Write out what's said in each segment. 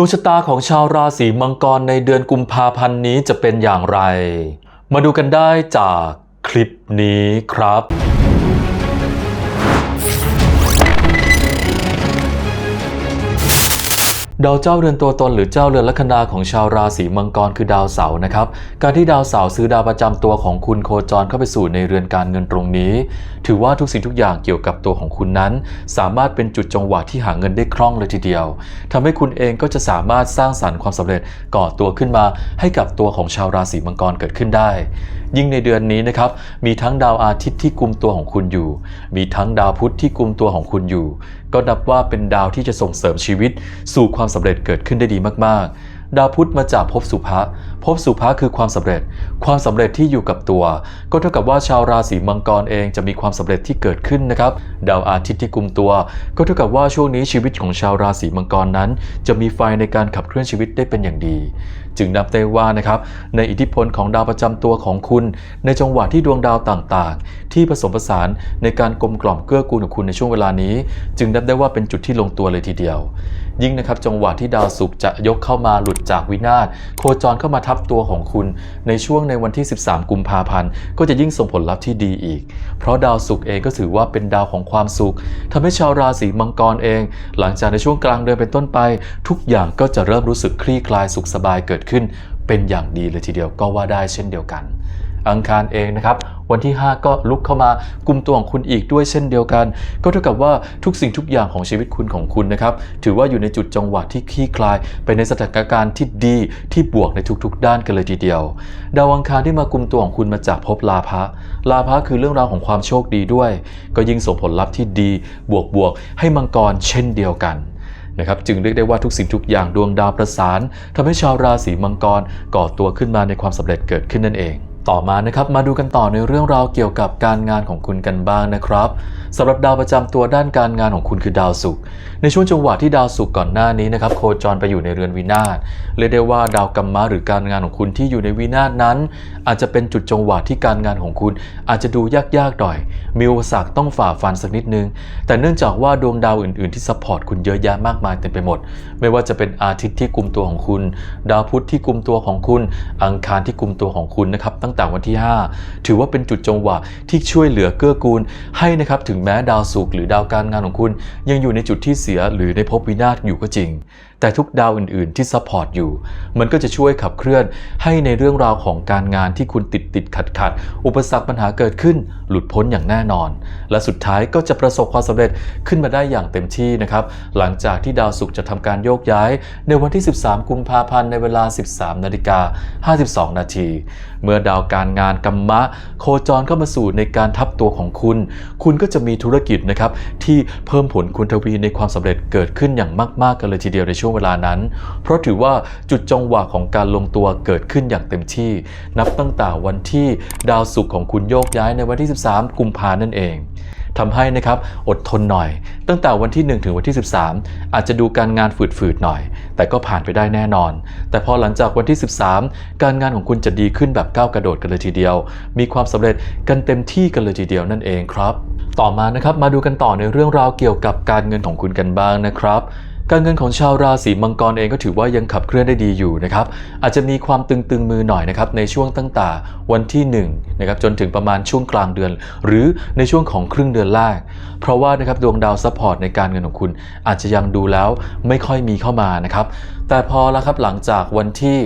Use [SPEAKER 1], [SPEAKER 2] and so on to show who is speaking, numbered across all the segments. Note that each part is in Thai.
[SPEAKER 1] ดวงชะตาของชาวราศีมังกรในเดือนกุมภาพันธ์นี้จะเป็นอย่างไร มาดูกันได้จากคลิปนี้ครับ ดาวเจ้าเรือนตัวตนหรือเจ้าเรือนลัคนาของชาวราศีมังกรคือดาวเสาร์นะครับ การที่ดาวเสาร์ซื้อดาวประจำตัวของคุณโคจรเข้าไปสู่ในเรือนการเงินตรงนี้ ถือว่าทุกสิ่งทุกอย่างเกี่ยวกับตัวของคุณนั้น สามารถเป็นจุดจังหวะที่หาเงินได้คล่องเลยทีเดียวทำให้คุณเองก็จะสามารถสร้างสรรค์ความสำเร็จก่อตัวขึ้นมา ให้กับตัวของชาวราศีมังกรเกิดขึ้นได้ ยิ่งในเดือนนี้นะครับมีทั้งดาวอาทิตย์ที่กุมตัวของคุณอยู่ มีทั้งดาวพุธที่กุมตัวของคุณอยู่ก็นับว่าเป็นดาวที่จะส่งเสริมชีวิต สู่ความสำเร็จเกิดขึ้นได้ดีมากๆ ดาวพุธมาจากภพสุภะภพสุภะคือความสำเร็จ ความสำเร็จที่อยู่กับตัว ก็เท่ากับว่าชาวราศีมังกรเองจะมีความสำเร็จที่เกิดขึ้นนะครับ ดาวอาทิตย์ที่กุมตัว ก็เท่ากับว่าช่วงนี้ชีวิตของชาวราศีมังกรนั้น จะมีไฟในการขับเคลื่อนชีวิตได้เป็นอย่างดีจึงนับได้ว่านะครับในอิทธิพลของดาวประจำตัวของคุณ ในจังหวะที่ดวงดาวต่างๆ ที่ผสมผสานในการกลมกล่อมเกื้อกูลของคุณในช่วงเวลานี้ จึงนับได้ว่าเป็นจุดที่ลงตัวเลยทีเดียว ยิ่งนะครับจังหวะที่ดาวศุกร์จะยกเข้ามาหลุดจากวินาศโคจรเข้ามาทับตัวของคุณ ในช่วงในวันที่ 13 กุมภาพันธ์ก็จะยิ่งส่งผลลัพธ์ที่ดีอีก เพราะดาวศุกร์เองก็ถือว่าเป็นดาวของความสุขทำให้ชาวราศีมังกรเอง หลังจากในช่วงกลางเดือนเป็นต้นไป ทุกอย่างก็จะเริ่มรู้สึกคลี่คลายสุขสบายเกิดขึ้นเป็นอย่างดีเลยทีเดียวก็ว่าได้เช่นเดียวกัน อังคารเองนะครับวันที่ 5 ก็ลุกเข้ามากุมตัวของคุณอีกด้วยเช่นเดียวกัน ก็เท่ากับว่าทุกสิ่งทุกอย่างของชีวิตคุณของคุณนะครับ ถือว่าอยู่ในจุดจังหวะที่คลี่คลาย ไปในสถานการณ์ที่ดีที่บวกในทุกๆ ด้านกันเลยทีเดียว ดาวอังคารที่มากุมตัวของคุณมาจากภพลาภะลาภะคือเรื่องราวของความโชคดีด้วย ก็ยิ่งส่งผลลัพธ์ที่ดีบวกบวกๆให้มังกรเช่นเดียวกัน นะครับจึงเรียกได้ว่าทุกสิ่งทุกอย่างดวงดาวประสานทำให้ชาวราศีมังกรก่อตัวขึ้นมาในความสำเร็จเกิดขึ้นนั่นเอง ต่อมานะครับมาดูกันต่อในเรื่องราวเกี่ยวกับการงานของคุณกันบ้างนะครับสำหรับดาวประจำตัวด้านการงานของคุณคือดาวศุกร์ในช่วงจังหวะที่ดาวศุกร์ก่อนหน้านี้นะครับโคจรไปอยู่ในเรือนวินาศเรียกได้ว่าดาวกัมมะหรือการงานของคุณที่อยู่ในวินาศนั้น อาจจะเป็นจุดจังหวะที่การงานของคุณ อาจจะดูยากๆหน่อย มีอุปสรรคต้องฝ่าฟันสักนิดนึง แต่เนื่องจากว่าดวงดาวอื่นๆ ที่ซัพพอร์ตคุณเยอะแยะมากมายเต็มไปหมด ไม่ว่าจะเป็นอาทิตย์ที่กุมตัวของคุณ ดาวพุธที่กุมตัวของคุณ อังคารที่กุมตัวของคุณนะครับตั้งแต่วันที่ 5 ถือว่าเป็นจุดจังหวะที่ช่วยเหลือเกื้อกูลให้นะครับถึงแม้ดาวศุกร์หรือดาวการงานของคุณ ยังอยู่ในจุดที่เสียหรือในภพวินาศอยู่ก็จริงแต่ทุกดาวอื่น ๆ ที่ซัพพอร์ตอยู่ มันก็จะช่วยขับเคลื่อนให้ในเรื่องราวของการงานที่คุณติดติดขัดขัดอุปสรรคปัญหาเกิดขึ้น หลุดพ้นอย่างแน่นอน และสุดท้ายก็จะประสบความสำเร็จขึ้นมาได้อย่างเต็มที่นะครับ หลังจากที่ดาวศุกร์จะทำการโยกย้าย ในวันที่ 13 กุมภาพันธ์ในเวลา 13 นาฬิกา 52 นาที เมื่อดาวการงานกัมมะ โคจรเข้ามาสู่ในการทับตัวของคุณ คุณก็จะมีธุรกิจนะครับที่เพิ่มผลคุณทวีในความสำเร็จเกิดขึ้นอย่างมากๆกันเลยทีเดียวในช่วงเวลานั้น เพราะถือว่าจุดจังหวะของการลงตัวเกิดขึ้นอย่างเต็มที่ นับตั้งแต่วันที่ดาวศุกร์ของคุณโยกย้ายในวันที่ 13 กุมภานั่นเองทำให้นะครับอดทนหน่อย ตั้งแต่วันที่ 1 ถึงวันที่ 13 อาจจะดูการงานฝืดๆหน่อย แต่ก็ผ่านไปได้แน่นอน แต่พอหลังจากวันที่ 13 การงานของคุณจะดีขึ้นแบบก้าวกระโดดกันเลยทีเดียว มีความสำเร็จกันเต็มที่กันเลยทีเดียวนั่นเองครับ ต่อมานะครับมาดูกันต่อในเรื่องราวเกี่ยวกับการเงินของคุณกันบ้างนะครับ การเงินของชาวราศีมังกรเองก็ถือว่ายังขับเคลื่อนได้ดีอยู่นะครับ อาจจะมีความตึงๆมือหน่อยนะครับในช่วงตั้งแต่วันที่1นะครับจนถึงประมาณช่วงกลางเดือน หรือในช่วงของครึ่งเดือนแรก เพราะว่านะครับดวงดาวซัพพอร์ตในการเงินของคุณ อาจจะยังดูแล้วไม่ค่อยมีเข้ามานะครับ แต่พอแล้วครับหลังจากวันที่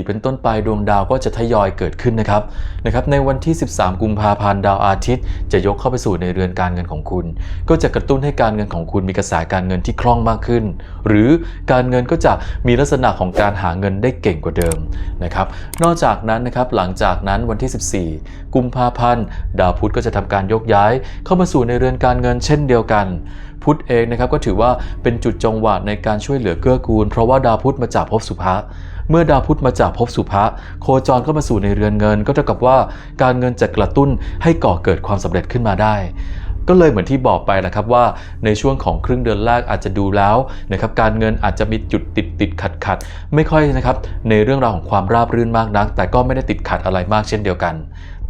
[SPEAKER 1] 13-14 เป็นต้นไปดวงดาวก็จะทยอยเกิดขึ้นนะครับนะครับ ในวันที่ 13 กุมภาพันธ์ดาวอาทิตย์ จะยกเข้าไปสู่ในเรือนการเงินของคุณ ก็จะกระตุ้นให้การเงินของคุณมีกระแสการเงินที่คล่องมากขึ้น หรือการเงินก็จะมีลักษณะของการหาเงินได้เก่งกว่าเดิมนะครับ นอกจากนั้นนะครับหลังจากนั้นวันที่ 14 กุมภาพันธ์ ดาวพุธก็จะทำการยกย้าย เข้ามาสู่ในเรือนการเงินเช่นเดียวกัน พุธเองนะครับก็ถือว่าเป็นจุดจังหวะในการช่วยเหลือเกื้อกูล เพราะว่าดาวพุธมาจากภพสุภะเมื่อดาวพุธมาจากภพสุภะโคจรเข้ามาสู่ในเรือนเงิน ก็เท่ากับว่าการเงินจะกระตุ้นให้ก่อเกิดความสำเร็จขึ้นมาได้ก็เลยเหมือนที่บอกไปแหละครับว่าในช่วงของครึ่งเดือนแรกอาจจะดูแล้วนะครับการเงินอาจจะมีจุดติดติดขัดขัดไม่ค่อยนะครับในเรื่องราวของความราบรื่นมากนัก แต่ก็ไม่ได้ติดขัดอะไรมากเช่นเดียวกัน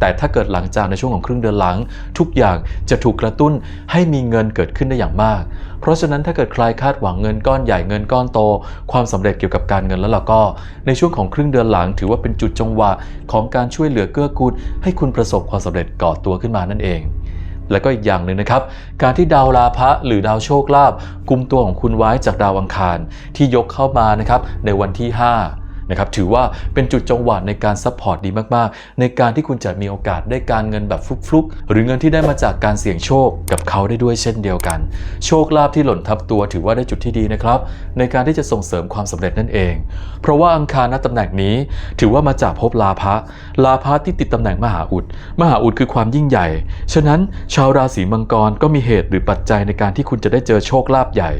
[SPEAKER 1] แต่ถ้าเกิดหลังจากในช่วงของครึ่งเดือนหลัง ทุกอย่างจะถูกกระตุ้นให้มีเงินเกิดขึ้นได้อย่างมาก เพราะฉะนั้นถ้าเกิดใครคาดหวังเงินก้อนใหญ่เงินก้อนโต ความสำเร็จเกี่ยวกับการเงินแล้วเราก็ ในช่วงของครึ่งเดือนหลัง ถือว่าเป็นจุดจังหวะของการช่วยเหลือเกื้อกูลให้คุณประสบความสำเร็จก่อตัวขึ้นมานั่นเองแล้วก็อีกอย่างหนึ่งนะครับ การที่ดาวลาภะหรือดาวโชคลาภกุมตัวของคุณไว้จากดาวอังคารที่ยกเข้ามานะครับในวันที่ 5 นะครับถือว่าเป็นจุดจังหวะในการซัพพอร์ตดีมากๆ ในการที่คุณจะมีโอกาสได้การเงินแบบฟลุกๆ หรือเงินที่ได้มาจากการเสี่ยงโชคกับเขาได้ด้วยเช่นเดียวกัน โชคลาภที่หล่นทับตัวถือว่าได้จุดที่ดีนะครับ ในการที่จะส่งเสริมความสำเร็จนั่นเอง เพราะว่าอังคารณตำแหน่งนี้ ถือว่ามาจากภพลาภะลาภะที่ติดตำแหน่งมหาอุด มหาอุดคือความยิ่งใหญ่ ฉะนั้นชาวราศีมังกรก็มีเหตุหรือปัจจัยในการที่คุณจะได้เจอโชคลาภใหญ่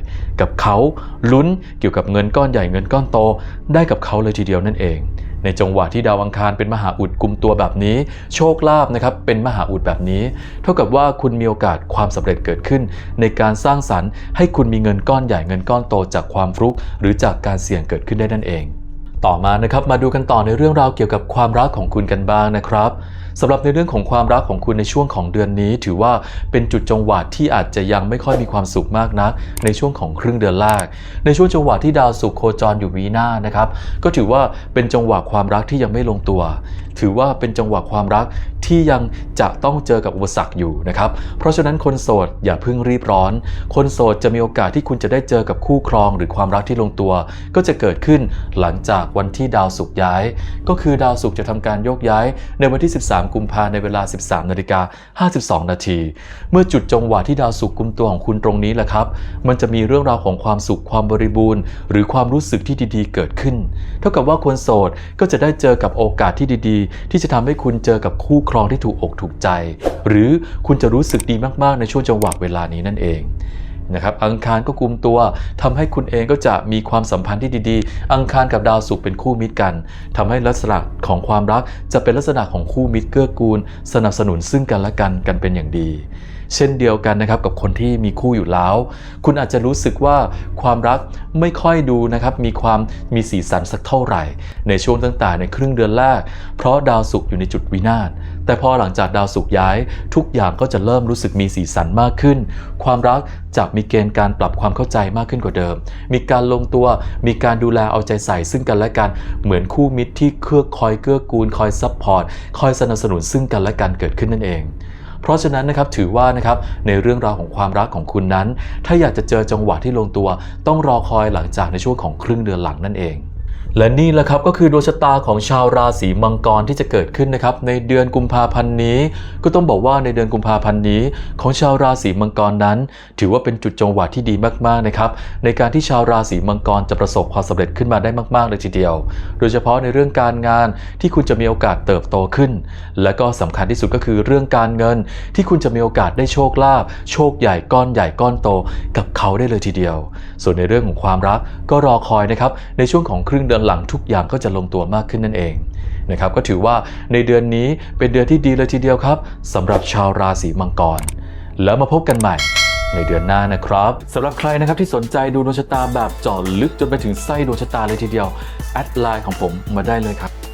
[SPEAKER 1] กับเขาลุ้นเกี่ยวกับเงินก้อนใหญ่เงินก้อนโต ได้กับเขาเลยทีเดียวนั่นเอง ในจังหวะที่ดาวอังคารเป็นมหาอุดกลุ่มตัวแบบนี้ โชคลาภนะครับเป็นมหาอุดแบบนี้ เท่ากับว่าคุณมีโอกาสความสำเร็จเกิดขึ้น ในการสร้างสรรค์ให้คุณมีเงินก้อนใหญ่เงินก้อนโตจากความฟลุก หรือจากการเสี่ยงเกิดขึ้นได้นั่นเอง ต่อมานะครับมาดูกันต่อในเรื่องราวเกี่ยวกับความรักของคุณกันบ้างนะครับสำหรับในเรื่องของความรักของคุณในช่วงของเดือนนี้ ถือว่าเป็นจุดจังหวะที่อาจจะยังไม่ค่อยมีความสุขมากนัก ในช่วงของครึ่งเดือนแรก ในช่วงจังหวะที่ดาวศุกร์โคจรอยู่วีหน้านะครับ ก็ถือว่าเป็นจังหวะความรักที่ยังไม่ลงตัว ถือว่าเป็นจังหวะความรัก ที่ยังจะต้องเจอกับอุปสรรคอยู่นะครับ เพราะฉะนั้นคนโสดอย่าเพิ่งรีบร้อน คนโสดจะมีโอกาสที่คุณจะได้เจอกับคู่ครองหรือความรักที่ลงตัว ก็จะเกิดขึ้นหลังจากวันที่ดาวศุกร์ย้าย ก็คือดาวศุกร์จะทำการโยกย้าย ในวันที่ 13 กุมภาในเวลา 13นาฬิกา52 นาที เมื่อจุดจงหวะที่ดาวศุกร์กุมตัวของคุณตรงนี้แหละครับ มันจะมีเรื่องราวของความสุขความบริบูรณ์ หรือความรู้สึกที่ดีๆ เกิดขึ้น เท่ากับว่าคนโสดก็จะได้เจอกับโอกาสที่ดีๆ ที่จะทำให้คุณเจอกับคู่ครองที่ถูกอกถูกใจ หรือคุณจะรู้สึกดีมากๆในช่วงจังหวะเวลานี้นั่นเองนะครับอังคารก็กุมตัวทำให้คุณเองก็จะมีความสัมพันธ์ที่ดีๆ อังคารกับดาวศุกร์เป็นคู่มิตรกันทำให้ลักษณะของความรักจะเป็นลักษณะของคู่มิตรเกื้อกูล สนับสนุนซึ่งกันและกันกันเป็นอย่างดี เช่นเดียวกันนะครับกับคนที่มีคู่อยู่แล้ว คุณอาจจะรู้สึกว่าความรักไม่ค่อยดูนะครับมีความมีสีสันสักเท่าไหร่ ในช่วงตั้งแต่ในครึ่งเดือนแรก เพราะดาวศุกร์อยู่ในจุดวินาศแต่พอหลังจากดาวศุกร์ย้าย ทุกอย่างก็จะเริ่มรู้สึกมีสีสันมากขึ้น ความรักจะมีเกณฑ์การปรับความเข้าใจมากขึ้นกว่าเดิม มีการลงตัว มีการดูแลเอาใจใส่ซึ่งกันและกัน เหมือนคู่มิตรที่เครือคอยเกื้อกูลคอยซัพพอร์ต คอยสนับสนุนซึ่งกันและกันเกิดขึ้นนั่นเอง เพราะฉะนั้นนะครับถือว่านะครับในเรื่องราวของความรักของคุณนั้น ถ้าอยากจะเจอจังหวะที่ลงตัว ต้องรอคอยหลังจากในช่วงของครึ่งเดือนหลังนั่นเอง และนี่แหละครับก็คือดวงชะตาของชาวราศีมังกรที่จะเกิดขึ้นนะครับในเดือนกุมภาพันธ์นี้ ก็ต้องบอกว่าในเดือนกุมภาพันธ์นี้ ของชาวราศีมังกรนั้น ถือว่าเป็นจุดจังหวะที่ดีมากๆนะครับในการที่ชาวราศีมังกรจะประสบความสำเร็จขึ้นมาได้มากๆเลยทีเดียว โดยเฉพาะในเรื่องการงานที่คุณจะมีโอกาสเติบโตขึ้น และก็สำคัญที่สุดก็คือเรื่องการเงินที่คุณจะมีโอกาสได้โชคลาภโชคใหญ่ก้อนใหญ่ก้อนโตกับเขาได้เลยทีเดียว ส่วนในเรื่องของความรักก็รอคอยนะครับในช่วงของครึ่งเดือนหลังทุกอย่างก็จะลงตัวมากขึ้นนั่นเองนะครับก็ถือว่าในเดือนนี้เป็นเดือนที่ดีเลยทีเดียวครับสำหรับชาวราศีมังกร แล้วมาพบกันใหม่ในเดือนหน้านะครับสำหรับใครนะครับที่สนใจดูดวงชะตาแบบเจาะลึกจนไปถึงไส้ดวงชะตาเลยทีเดียวแอดไลน์ของผมมาได้เลยครับ